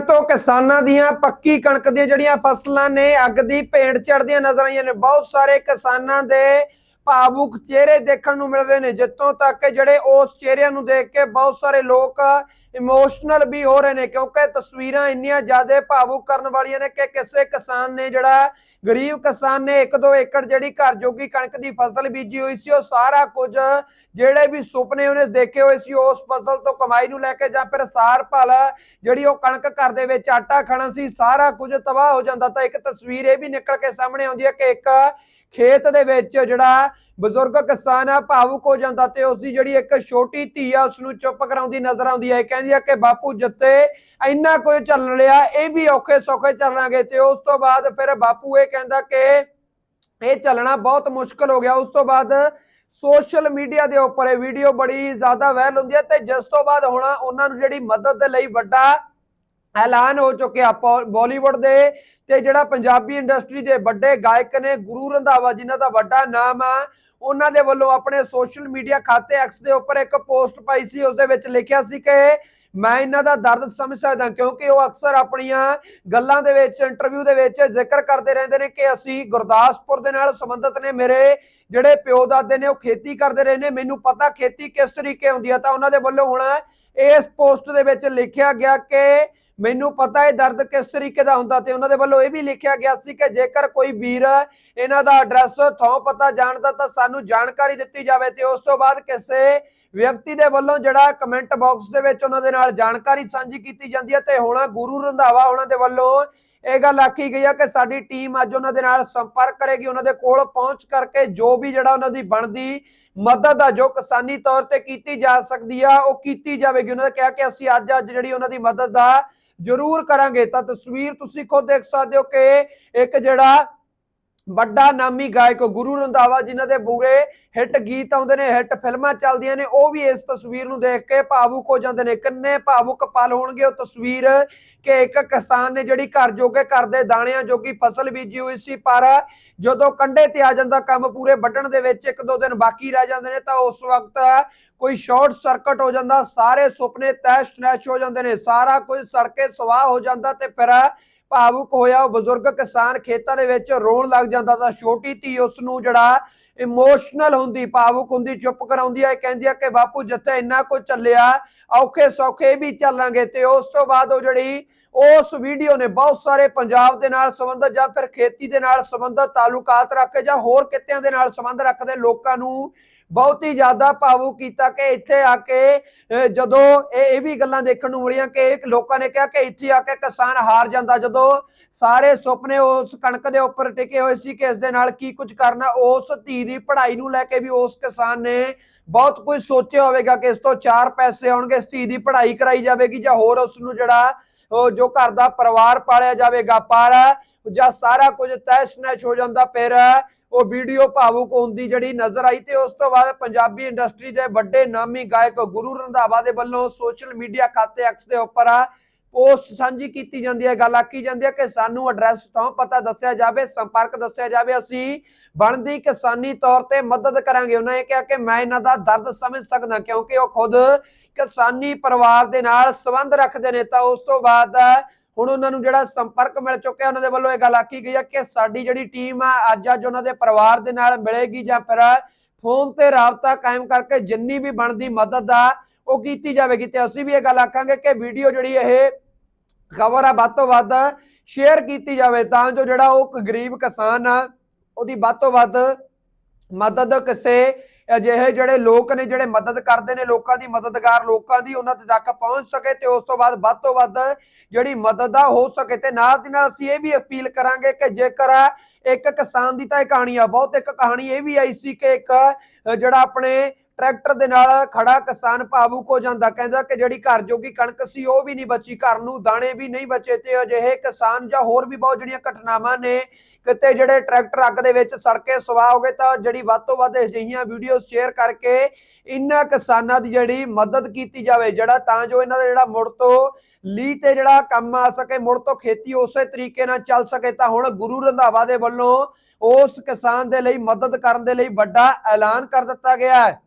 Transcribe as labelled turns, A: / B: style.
A: ਤੋਂ ਕਿਸਾਨਾਂ ਦੀਆਂ ਪੱਕੀ ਕਣਕ ਦੀਆਂ ਜਿਹੜੀਆਂ ਫਸਲਾਂ ਨੇ, ਅੱਗ ਦੀ ਭੇਂਟ ਚੜਦੀਆਂ ਨਜ਼ਰ ਆਈਆਂ ਨੇ। ਬਹੁਤ ਸਾਰੇ ਕਿਸਾਨਾਂ ਦੇ ਭਾਵੁਕ ਚਿਹਰੇ ਦੇਖਣ ਨੂੰ ਮਿਲ ਰਹੇ ਨੇ, ਜਿੱਥੋਂ ਤੱਕ ਜਿਹੜੇ ਉਸ ਚਿਹਰਿਆਂ ਨੂੰ ਦੇਖ ਕੇ ਬਹੁਤ ਸਾਰੇ ਲੋਕ ਇਮੋਸ਼ਨਲ ਵੀ ਹੋ ਰਹੇ ਨੇ, ਕਿਉਂਕਿ ਤਸਵੀਰਾਂ ਇੰਨੀਆਂ ਜ਼ਿਆਦਾ ਭਾਵੁਕ ਕਰਨ ਵਾਲੀਆਂ ਨੇ ਕਿ ਕਿਸੇ ਕਿਸਾਨ ਨੇ ਜਿਹੜਾ ਗਰੀਬ ਕਿਸਾਨ ਨੇ 1-2 ਏਕੜ ਜਿਹੜੀ ਘਰ ਜੋਗੀ ਕਣਕ ਦੀ ਫਸਲ ਬੀਜੀ ਹੋਈ ਸੀ, ਉਹ ਸਾਰਾ ਕੁਝ ਜਿਹੜੇ ਵੀ ਸੁਪਨੇ ਉਹਨੇ ਦੇਖੇ ਹੋਏ ਸੀ, ਉਸ ਫਸਲ ਤੋਂ ਕਮਾਈ ਨੂੰ ਲੈ ਕੇ ਜਾਂ ਫਿਰ ਸਾਰ ਭਲ ਜਿਹੜੀ ਉਹ ਕਣਕ ਘਰ ਦੇ ਵਿੱਚ ਆਟਾ ਖਾਣਾ ਸੀ, ਸਾਰਾ ਕੁਝ ਤਬਾਹ ਹੋ ਜਾਂਦਾ ਤਾਂ ਇੱਕ ਤਸਵੀਰ ਇਹ ਵੀ ਨਿਕਲ ਕੇ ਸਾਹਮਣੇ ਆਉਂਦੀ ਹੈ ਕਿ ਇੱਕ ਖੇਤ ਦੇ ਵਿੱਚ ਜਿਹੜਾ ਬਜ਼ੁਰਗ ਕਿਸਾਨ ਆ, ਭਾਵੁਕ ਹੋ ਜਾਂਦਾ ਤੇ ਉਸ ਦੀ ਜਿਹੜੀ ਇੱਕ ਛੋਟੀ ਧੀ ਆ ਉਸ ਨੂੰ ਚੁੱਪ ਕਰਾਉਂਦੀ ਨਜ਼ਰ ਆਉਂਦੀ ਹੈ ਇਹ ਕਹਿੰਦੀ ਆ ਕਿ, ਬਾਪੂ, ਜੱਤੇ, ਇੰਨਾ ਕੁਝ ਚੱਲ ਲਿਆ ਇਹ ਵੀ ਔਖੇ ਸੌਖੇ ਚੱਲਾਂਗੇ। ਤੇ ਉਸ ਤੋਂ ਬਾਅਦ ਫਿਰ ਬਾਪੂ ਇਹ ਕਹਿੰਦਾ ਕਿ ਇਹ ਚੱਲਣਾ ਬਹੁਤ ਮੁਸ਼ਕਲ ਹੋ ਗਿਆ। ਉਸ ਤੋਂ ਬਾਅਦ ਸੋਸ਼ਲ ਮੀਡੀਆ ਦੇ ਉੱਪਰ ਇਹ ਵੀਡੀਓ ਬੜੀ ਜ਼ਿਆਦਾ ਵਾਇਰਲ ਹੁੰਦੀ ਹੈ ਤੇ ਜਿਸ ਤੋਂ ਬਾਅਦ ਹੁਣ ਉਹਨਾਂ ਨੂੰ ਜਿਹੜੀ ਮਦਦ ਦੇ ਲਈ ਵੱਡਾ ਐਲਾਨ ਹੋ ਚੁੱਕਿਆ ਪੋ- ਬਾਲੀਵੁੱਡ ਦੇ ਤੇ ਜਿਹੜਾ ਪੰਜਾਬੀ ਇੰਡਸਟਰੀ ਦੇ ਵੱਡੇ ਗਾਇਕ ਨੇ ਗੁਰੂ ਰੰਧਾਵਾ, ਜਿਨ੍ਹਾਂ ਦਾ ਵੱਡਾ ਨਾਮ ਆ, ਉਹਨਾਂ ਦੇ ਵੱਲੋਂ ਆਪਣੇ ਸੋਸ਼ਲ ਮੀਡੀਆ ਖਾਤੇ ਐਕਸ ਦੇ ਉੱਪਰ ਇੱਕ ਪੋਸਟ ਪਾਈ ਸੀ, ਉਸ ਦੇ ਵਿੱਚ ਲਿਖਿਆ ਸੀ ਕਿ ਮੈਂ ਇਹਨਾਂ ਦਾ ਦਰਦ ਸਮਝ ਸਕਦਾ, ਕਿਉਂਕਿ ਉਹ ਅਕਸਰ ਆਪਣੀਆਂ ਗੱਲਾਂ ਦੇ ਵਿੱਚ ਇੰਟਰਵਿਊ ਦੇ ਵਿੱਚ ਜ਼ਿਕਰ ਕਰਦੇ ਰਹਿੰਦੇ ਨੇ ਕਿ ਅਸੀਂ ਗੁਰਦਾਸਪੁਰ ਦੇ ਨਾਲ ਸੰਬੰਧਿਤ ਨੇ, ਮੇਰੇ ਜਿਹੜੇ ਪਿਓ ਦਾਦੇ ਨੇ ਉਹ ਖੇਤੀ ਕਰਦੇ ਰਹੇ ਨੇ, ਮੈਨੂੰ ਪਤਾ ਖੇਤੀ ਕਿਸ ਤਰੀਕੇ ਹੁੰਦੀ ਹੈ ਤਾਂ ਉਹਨਾਂ ਦੇ ਵੱਲੋਂ ਹੁਣ ਇਸ ਪੋਸਟ ਦੇ ਵਿੱਚ ਲਿਖਿਆ ਗਿਆ ਕਿ ਮੈਨੂੰ ਪਤਾ ਹੈ ਦਰਦ ਕਿਸ ਤਰੀਕੇ ਦਾ ਹੁੰਦਾ ਤੇ ਉਹਨਾਂ ਦੇ ਵੱਲੋਂ ਇਹ ਵੀ ਲਿਖਿਆ ਗਿਆ ਸੀ ਕਿ ਜੇਕਰ ਕੋਈ ਵੀਰ ਇਹਨਾਂ ਦਾ ਐਡਰੈਸ ਥਾਂ ਪਤਾ ਜਾਣਦਾ ਤਾਂ ਸਾਨੂੰ ਜਾਣਕਾਰੀ ਦਿੱਤੀ ਜਾਵੇ ਤੇ ਉਸ ਤੋਂ ਬਾਅਦ ਕਿਸੇ ਵਿਅਕਤੀ ਦੇ ਵੱਲੋਂ ਜਿਹੜਾ ਕਮੈਂਟ ਬਾਕਸ ਦੇ ਵਿੱਚ ਉਹਨਾਂ ਦੇ ਨਾਲ ਜਾਣਕਾਰੀ ਸਾਂਝੀ ਕੀਤੀ ਜਾਂਦੀ ਹੈ ਤੇ ਹੁਣ ਗੁਰੂ ਰੰਧਾਵਾ ਉਹਨਾਂ ਦੇ ਵੱਲੋਂ ਇਹ ਗੱਲ ਆਖੀ ਗਈ ਆ ਕਿ ਸਾਡੀ ਟੀਮ ਅੱਜ ਉਹਨਾਂ ਦੇ ਨਾਲ ਸੰਪਰਕ ਕਰੇਗੀ, ਉਹਨਾਂ ਦੇ ਕੋਲ ਪਹੁੰਚ ਕਰਕੇ ਜੋ ਵੀ ਜਿਹੜਾ ਉਹਨਾਂ ਦੀ ਬਣਦੀ ਮਦਦ ਆ, ਜੋ ਕਿਸਾਨੀ ਤੌਰ ਤੇ ਕੀਤੀ ਜਾ ਸਕਦੀ ਆ, ਉਹ ਕੀਤੀ ਜਾਵੇਗੀ। ਉਹਨਾਂ ਨੇ ਕਿਹਾ ਕਿ ਅਸੀਂ ਅੱਜ ਅੱਜ ਜਿਹੜੀ ਉਹਨਾਂ ਦੀ ਮਦਦ ਦਾ ਜ਼ਰੂਰ ਕਰਾਂਗੇ। ਤਾਂ ਤਸਵੀਰ ਤੁਸੀਂ ਖੁਦ ਦੇਖ ਸਕਦੇ ਹੋ ਕਿ ਇੱਕ ਜਿਹੜਾ ਵੱਡਾ ਨਾਮੀ ਗਾਇਕ ਗੁਰੂ ਰੰਧਾਵਾ ਜਿਨ੍ਹਾਂ ਦੇ ਬੂਰੇ ਹਿੱਟ ਗੀਤ ਆਉਂਦੇ ਨੇ, ਹਿੱਟ ਫਿਲਮਾਂ ਚੱਲਦੀਆਂ ਨੇ, ਉਹ ਵੀ ਇਸ ਤਸਵੀਰ ਨੂੰ ਦੇਖ ਕੇ ਭਾਵੁਕ ਹੋ ਜਾਂਦੇ ਨੇ। ਕਿੰਨੇ ਭਾਵੁਕ ਪਲ ਹੋਣਗੇ ਉਹ ਤਸਵੀਰ ਕਿ ਇੱਕ ਕਿਸਾਨ ਨੇ ਜਿਹੜੀ ਘਰ ਜੋਗੇ ਘਰ ਦੇ ਦਾਣਿਆਂ ਜੋਗੀ ਫਸਲ ਬੀਜੀ ਹੋਈ ਸੀ, ਪਰ ਜਦੋਂ ਕੰਡੇ ਤੇ ਆ ਜਾਂਦਾ, ਕੰਮ ਪੂਰੇ ਵੱਢਣ ਦੇ ਵਿੱਚ ਇੱਕ ਦੋ ਦਿਨ ਬਾਕੀ ਰਹਿ ਜਾਂਦੇ ਨੇ, ਤਾਂ ਉਸ ਵਕਤ ਕੋਈ ਸ਼ਾਰਟ ਸਰਕਟ ਹੋ ਜਾਂਦਾ, ਸਾਰੇ ਸੁਪਨੇ ਤੈਸ਼ ਨੈਸ਼ ਹੋ ਜਾਂਦੇ ਨੇ, ਸਾਰਾ ਕੁਝ ਸੜਕੇ ਸਵਾਹ ਹੋ ਜਾਂਦਾ ਤੇ ਫਿਰ ਭਾਵੁਕ ਹੋਇਆ ਉਹ ਬਜ਼ੁਰਗ ਕਿਸਾਨ ਖੇਤਾਂ ਦੇ ਵਿੱਚ ਰੋਣ ਲੱਗ ਜਾਂਦਾ ਤਾਂ ਛੋਟੀ ਧੀ ਉਸ ਨੂੰ ਜਿਹੜਾ ਇਮੋਸ਼ਨਲ ਹੁੰਦੀ, ਭਾਵੁਕ ਹੁੰਦੀ, ਚੁੱਪ ਕਰਾਉਂਦੀ ਹੈ ਕਹਿੰਦੀ ਹੈ ਕਿ ਬਾਪੂ ਜਿੱਥੇ ਇੰਨਾ ਕੁਝ ਚੱਲਿਆ, ਔਖੇ ਸੌਖੇ ਵੀ ਚੱਲਾਂਗੇ ਤੇ ਉਸ ਤੋਂ ਬਾਅਦ ਉਹ ਜਿਹੜੀ ਉਸ ਵੀਡੀਓ ਨੇ ਬਹੁਤ ਸਾਰੇ ਪੰਜਾਬ ਦੇ ਨਾਲ ਸੰਬੰਧਿਤ ਜਾਂ ਫਿਰ ਖੇਤੀ ਦੇ ਨਾਲ ਸੰਬੰਧਿਤ ਤਾਲੁਕਾਤ ਰੱਖ ਕੇ ਜਾਂ ਹੋਰ ਕਿੱਤਿਆਂ ਦੇ ਨਾਲ ਸੰਬੰਧ ਰੱਖਦੇ ਲੋਕਾਂ ਨੂੰ ਬਹੁਤ ਹੀ ਜ਼ਿਆਦਾ ਭਾਵੁਕ ਕੀਤਾ ਕਿ ਇੱਥੇ ਆ ਕੇ ਜਦੋਂ ਇਹ ਇਹ ਵੀ ਗੱਲਾਂ ਦੇਖਣ ਨੂੰ ਮਿਲੀਆਂ ਕਿ ਲੋਕਾਂ ਨੇ ਕਿਹਾ ਕਿ ਇੱਥੇ ਆ ਕੇ ਕਿਸਾਨ ਹਾਰ ਜਾਂਦਾ। ਜਦੋਂ ਸਾਰੇ ਸੁਪਨੇ ਉਸ ਕਣਕ ਦੇ ਉੱਪਰ ਟਿਕੇ ਹੋਏ ਸੀ ਕਿ ਇਸ ਦੇ ਨਾਲ ਕੀ ਕੁਝ ਕਰਨਾ, ਉਸ ਧੀ ਦੀ ਪੜ੍ਹਾਈ ਨੂੰ ਲੈ ਕੇ ਵੀ ਉਸ ਕਿਸਾਨ ਨੇ ਬਹੁਤ ਕੁਝ ਸੋਚਿਆ ਹੋਵੇਗਾ ਕਿ ਇਸ ਤੋਂ ਚਾਰ ਪੈਸੇ ਆਉਣਗੇ, ਇਸ ਧੀ ਦੀ ਪੜ੍ਹਾਈ ਕਰਾਈ ਜਾਵੇਗੀ ਜਾਂ ਹੋਰ ਉਸ ਨੂੰ ਜਿਹੜਾ ਉਹ, ਜੋ ਘਰ ਦਾ ਪਰਿਵਾਰ ਪਾਲਿਆ ਜਾਵੇਗਾ। ਪਰ ਜਾਂ ਸਾਰਾ ਕੁਝ ਤੈਸ਼ ਨੈਸ਼ ਹੋ ਜਾਂਦਾ, ਫਿਰ ਉਹ ਵੀਡੀਓ ਭਾਵੁਕ ਹੁੰਦੀ ਜਿਹੜੀ ਨਜ਼ਰ ਆਈ ਤੇ ਉਸ ਤੋਂ ਬਾਅਦ ਪੰਜਾਬੀ ਇੰਡਸਟਰੀ ਦੇ ਵੱਡੇ ਨਾਮੀ ਗਾਇਕ ਗੁਰੂ ਰੰਧਾਵਾ ਦੇ ਵੱਲੋਂ ਸੋਸ਼ਲ ਮੀਡੀਆ ਖਾਤੇ ਐਕਸ ਦੇ ਉੱਪਰ ਪੋਸਟ ਸਾਂਝੀ ਕੀਤੀ ਜਾਂਦੀ ਹੈ। ਗੱਲ ਆਖੀ ਜਾਂਦੀ ਹੈ ਕਿ ਸਾਨੂੰ ਐਡਰੈਸ ਤੋਂ ਪਤਾ ਦੱਸਿਆ ਜਾਵੇ, ਸੰਪਰਕ ਦੱਸਿਆ ਜਾਵੇ। ਅਸੀਂ ਬਣਦੀ ਕਿਸਾਨੀ ਤੌਰ ਤੇ ਮਦਦ ਕਰਾਂਗੇ। ਉਹਨਾਂ ਨੇ ਕਿਹਾ ਕਿ ਮੈਂ ਇਹਨਾਂ ਦਾ ਦਰਦ ਸਮਝ ਸਕਦਾ ਕਿਉਂਕਿ ਉਹ ਖੁਦ ਕਿਸਾਨੀ ਪਰਿਵਾਰ ਦੇ ਨਾਲ ਸੰਬੰਧ ਰੱਖਦੇ ਨੇ। ਤਾਂ ਉਸ ਤੋਂ ਬਾਅਦ ਹੁਣ ਉਹਨਾਂ ਨੂੰ ਜਿਹੜਾ ਸੰਪਰਕ ਮਿਲ ਚੁੱਕਿਆ ਉਹਨਾਂ ਦੇ ਵੱਲੋਂ ਇਹ ਗੱਲ ਆਖੀ ਗਈ ਹੈ ਕਿ ਸਾਡੀ ਜਿਹੜੀ ਟੀਮ ਆ, ਅੱਜ ਅੱਜ ਉਹਨਾਂ ਦੇ ਪਰਿਵਾਰ ਦੇ ਨਾਲ ਮਿਲੇਗੀ ਜਾਂ ਫਿਰ ਫੋਨ ਤੇ ਰਾਬਤਾ ਕਾਇਮ ਕਰਕੇ ਜਿੰਨੀ ਵੀ ਬਣਦੀ ਮਦਦ ਆ, ਉਹ ਕੀਤੀ ਜਾਵੇਗੀ ਤੇ ਅਸੀਂ ਵੀ ਇਹ ਗੱਲ ਆਖਾਂਗੇ ਕਿ ਵੀਡੀਓ ਜਿਹੜੀ ਇਹ ਖਬਰ ਆ, ਵੱਧ ਤੋਂ ਵੱਧ ਸ਼ੇਅਰ ਕੀਤੀ ਜਾਵੇ ਤਾਂ ਜੋ ਜਿਹੜਾ ਉਹ ਗਰੀਬ ਕਿਸਾਨ ਆ, ਉਹਦੀ ਵੱਧ ਤੋਂ ਵੱਧ ਮਦਦ ਕਿਸੇ ਅਜਿਹੇ ਜਿਹੜੇ ਲੋਕ ਨੇ ਜਿਹੜੇ ਮਦਦ ਕਰਦੇ ਨੇ ਲੋਕਾਂ ਦੀ ਮਦਦਗਾਰ ਲੋਕਾਂ ਦੀ ਉਹਨਾਂ ਦੇ ਤੱਕ ਪਹੁੰਚ ਸਕੇ ਤੇ ਉਸ ਤੋਂ ਬਾਅਦ ਵੱਧ ਤੋਂ ਵੱਧ ਜਿਹੜੀ ਮਦਦ ਆ ਹੋ ਸਕੇ ਤੇ ਨਾਲ ਦੀ ਨਾਲ ਅਸੀਂ ਇਹ ਵੀ ਅਪੀਲ ਕਰਾਂਗੇ ਕਿ ਜੇਕਰ ਇੱਕ ਕਿਸਾਨ ਦੀ ਤਾਂ ਇਹ ਕਹਾਣੀ ਆ, ਬਹੁਤ ਇੱਕ ਕਹਾਣੀ ਇਹ ਵੀ ਆਈ ਸੀ ਕਿ ਇੱਕ ਜਿਹੜਾ ਆਪਣੇ ਟਰੈਕਟਰ ਦੇ ਨਾਲ ਖੜਾ ਕਿਸਾਨ ਭਾਵੁਕ ਹੋ ਜਾਂਦਾ, ਕਹਿੰਦਾ ਕਿ ਜਿਹੜੀ ਘਰ ਜੋਗੀ ਕਣਕ ਸੀ ਉਹ ਵੀ ਨਹੀਂ ਬਚੀ, ਘਰ ਨੂੰ ਦਾਣੇ ਵੀ ਨਹੀਂ ਬਚੇ ਤੇ ਅਜਿਹੇ ਕਿਸਾਨ ਜਾਂ ਹੋਰ ਵੀ ਬਹੁਤ ਜਿਹੜੀਆਂ ਘਟਨਾਵਾਂ ਨੇ ਕਿਤੇ ਜਿਹੜੇ ਟਰੈਕਟਰ ਅੱਗ ਦੇ ਵਿੱਚ ਸੜ ਕੇ ਸਵਾਹ ਹੋ ਗਏ ਤਾਂ ਜਿਹੜੀ ਵੱਧ ਤੋਂ ਵੱਧ ਅਜਿਹੀਆਂ ਵੀਡੀਓ ਸ਼ੇਅਰ ਕਰਕੇ ਇਹਨਾਂ ਕਿਸਾਨਾਂ ਦੀ ਜਿਹੜੀ ਮਦਦ ਕੀਤੀ ਜਾਵੇ, ਜਿਹੜਾ ਤਾਂ ਜੋ ਇਹਨਾਂ ਦਾ ਜਿਹੜਾ ਮੁੜ ਤੋਂ ਲੀ ਤੇ ਜਿਹੜਾ ਕੰਮ ਆ ਸਕੇ, ਮੁੜ ਤੋਂ ਖੇਤੀ ਉਸੇ ਤਰੀਕੇ ਨਾਲ ਚੱਲ ਸਕੇ, ਤਾਂ ਹੁਣ ਗੁਰੂ ਰੰਧਾਵਾ ਦੇ ਵੱਲੋਂ ਉਸ ਕਿਸਾਨ ਦੇ ਲਈ ਮਦਦ ਕਰਨ ਦੇ ਲਈ ਵੱਡਾ ਐਲਾਨ ਕਰ ਦਿੱਤਾ ਗਿਆ ਹੈ।